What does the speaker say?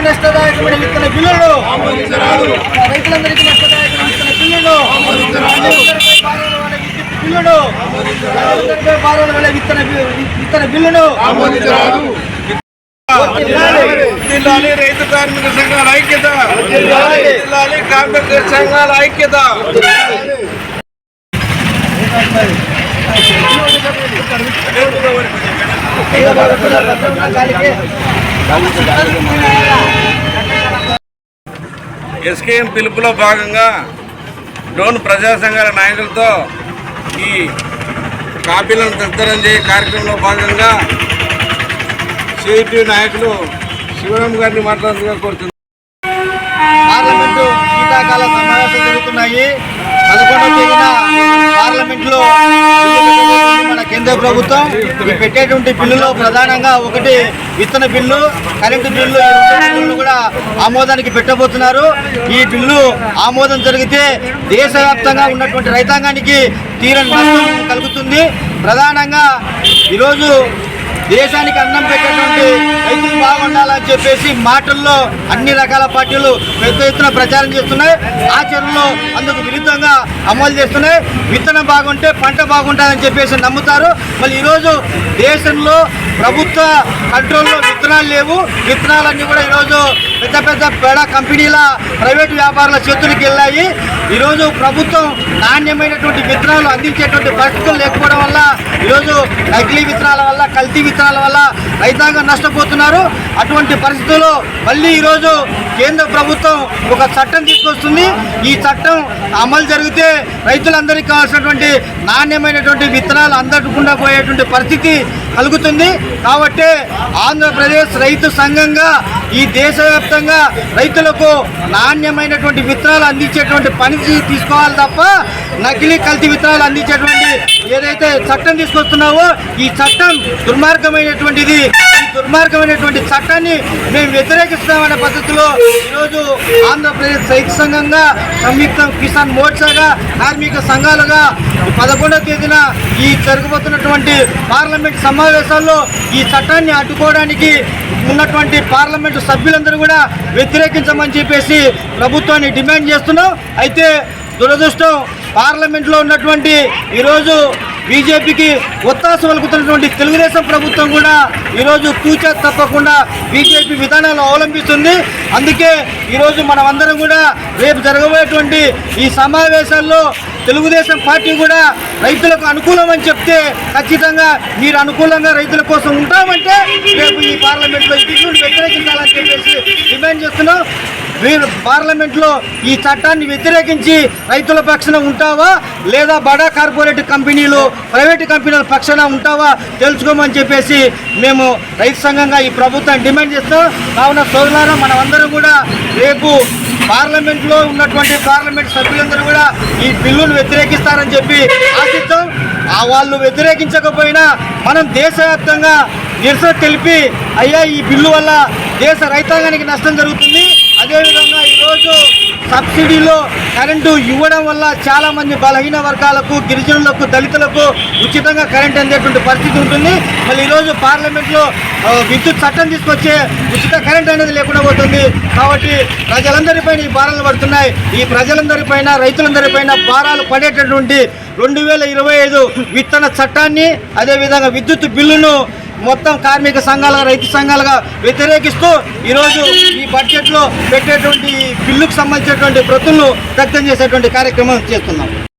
రైతులందరికీ నష్టదాయకమైన విత్తన బిల్లులు రైతులందరికీ నష్టదాయకమైన విత్తన బిల్లులు రైతులందరిపై భారాల వల్ల బిల్లులు రైతులందరిపై భారాల విత్తన విత్తన బిల్లును జిల్లాలి రైతు కార్మిక సంఘాల ఐక్యత జిల్లాలి కార్మిక సంఘాల ఐక్యత ఎస్కేఎం పిలుపులో భాగంగా డోన్ ప్రజా సంఘాల నాయకులతో ఈ కాపీలను తదితరం చేయ కార్యక్రమంలో భాగంగా సిఐటి నాయకులు శివరాం గారిని మాట్లాడుతుగా కోరుతున్నారు పార్లమెంటు శీతాకాల సమావేశాలు జరుగుతున్నాయి. పదకొండవ తేదీన లో ప్రభుత్వం ఈ పెట్టేటువంటి బిల్లులో ప్రధానంగా ఒకటి విత్తన బిల్లు కరెంటు బిల్లు ఈ కూడా ఆమోదానికి పెట్టబోతున్నారు. ఈ బిల్లు ఆమోదం జరిగితే దేశవ్యాప్తంగా ఉన్నటువంటి రైతాంగానికి తీరని నష్టం కలుగుతుంది. ప్రధానంగా ఈరోజు దేశానికి అన్నం పెట్టేటువంటి రైతులు బాగుండాలని చెప్పేసి మాటల్లో అన్ని రకాల పార్టీలు పెద్ద ఎత్తున ప్రచారం చేస్తున్నాయి. ఆచరణలో అందుకు విరుద్ధంగా అమలు చేస్తున్నాయి. విత్తనం బాగుంటే పంట బాగుంటుందని చెప్పేసి నమ్ముతారు. మళ్ళీ ఈరోజు దేశంలో ప్రభుత్వ కంట్రోల్లో విత్తనాలు లేవు. విత్తనాలన్నీ కూడా ఈరోజు పెద్ద పెద్ద పేడ కంపెనీల ప్రైవేట్ వ్యాపారుల చేతులకు వెళ్ళాయి. ఈరోజు ప్రభుత్వం నాణ్యమైనటువంటి విత్తనాలు అందించేటువంటి పరిస్థితులు లేకపోవడం వల్ల ఈరోజు నకిలీ విత్తనాల వల్ల కల్తీ విత్తనాల వల్ల రైతాంగం నష్టపోతున్నారు. అటువంటి పరిస్థితుల్లో మళ్ళీ ఈరోజు కేంద్ర ప్రభుత్వం ఒక చట్టం తీసుకొస్తుంది. ఈ చట్టం అమలు జరిగితే రైతులందరికీ కావాల్సినటువంటి నాణ్యమైనటువంటి విత్తనాలు అందకుండా పోయేటువంటి పరిస్థితి కలుగుతుంది. కాబట్టి ఆంధ్రప్రదేశ్ రైతు సంఘంగా ఈ దేశవ్యాప్తంగా రైతులకు నా నాణ్యమైనటువంటి విత్తనాలు అందించేటువంటి పని తీసుకోవాలి తప్ప నకిలీ కల్తీ విత్తనాలు అందించేటువంటి ఏదైతే చట్టం తీసుకొస్తున్నావో ఈ చట్టం దుర్మార్గమైనటువంటిది. దుర్మార్గమైనటువంటి చట్టాన్ని మేము వ్యతిరేకిస్తామనే పద్ధతిలో ఈరోజు ఆంధ్రప్రదేశ్ రైతు సంఘంగా సంయుక్త కిసాన్ మోర్చాగా కార్మిక సంఘాలుగా పదకొండవ తేదీన ఈ జరగబోతున్నటువంటి పార్లమెంట్ సమావేశాల్లో ఈ చట్టాన్ని అడ్డుకోవడానికి ఉన్నటువంటి పార్లమెంటు సభ్యులందరూ కూడా వ్యతిరేకించమని చెప్పేసి ప్రభుత్వాన్ని డిమాండ్ చేస్తున్నాం. అయితే దురదృష్టం పార్లమెంట్లో ఉన్నటువంటి ఈరోజు బీజేపీకి ఒత్తాస పలుకుతున్నటువంటి తెలుగుదేశం ప్రభుత్వం కూడా ఈరోజు తూచా తప్పకుండా బీజేపీ విధానాలు అవలంబిస్తుంది. అందుకే ఈరోజు మనమందరం కూడా రేపు జరగబోయేటువంటి ఈ సమావేశాల్లో తెలుగుదేశం పార్టీ కూడా రైతులకు అనుకూలం అని చెప్తే ఖచ్చితంగా మీరు అనుకూలంగా రైతుల కోసం ఉంటామంటే రేపు ఈ పార్లమెంట్లో ఈ బిల్లును వ్యతిరేకించాలని చెప్పేసి డిమాండ్ చేస్తున్నాం. మీరు పార్లమెంట్లో ఈ చట్టాన్ని వ్యతిరేకించి రైతుల పక్షాన ఉంటావా? లేదా బడా కార్పొరేట్ కంపెనీలు ప్రైవేట్ కంపెనీల పక్షాన ఉంటావా? తెలుసుకోమని చెప్పేసి మేము రైతు సంఘంగా ఈ ప్రభుత్వాన్ని డిమాండ్ చేస్తాం కావున సోదరులారా మనమందరం కూడా రేపు పార్లమెంట్లో ఉన్నటువంటి పార్లమెంట్ సభ్యులందరూ కూడా ఈ బిల్లును వ్యతిరేకిస్తారని చెప్పి ఆశిస్తాం. ఆ వాళ్ళు వ్యతిరేకించకపోయినా మనం దేశవ్యాప్తంగా నిరసన తెలిపి అయ్యా ఈ బిల్లు వల్ల దేశ రైతాంగానికి నష్టం జరుగుతుంది. అదేవిధంగా ఈరోజు సబ్సిడీలో కరెంటు ఇవ్వడం వల్ల చాలామంది బలహీన వర్గాలకు గిరిజనులకు దళితులకు ఉచితంగా కరెంట్ అందేటువంటి పరిస్థితి ఉంటుంది. మళ్ళీ ఈరోజు పార్లమెంట్లో విద్యుత్ చట్టం తీసుకొచ్చే ఉచిత కరెంట్ అనేది లేకుండా పోతుంది. కాబట్టి ప్రజలందరిపైన ఈ భారాలు పడుతున్నాయి. ఈ ప్రజలందరిపైన రైతులందరిపైన భారాలు పడేటటువంటి రెండు వేల ఇరవై ఐదు విత్తన చట్టాన్ని అదేవిధంగా విద్యుత్ బిల్లును మొత్తం కార్మిక సంఘాలుగా రైతు సంఘాలుగా వ్యతిరేకిస్తూ ఈరోజు ఈ బడ్జెట్లో పెట్టేటువంటి బిల్లుకు సంబంధించినటువంటి ప్రతులను వ్యక్తం చేసేటువంటి కార్యక్రమం చేస్తున్నాం.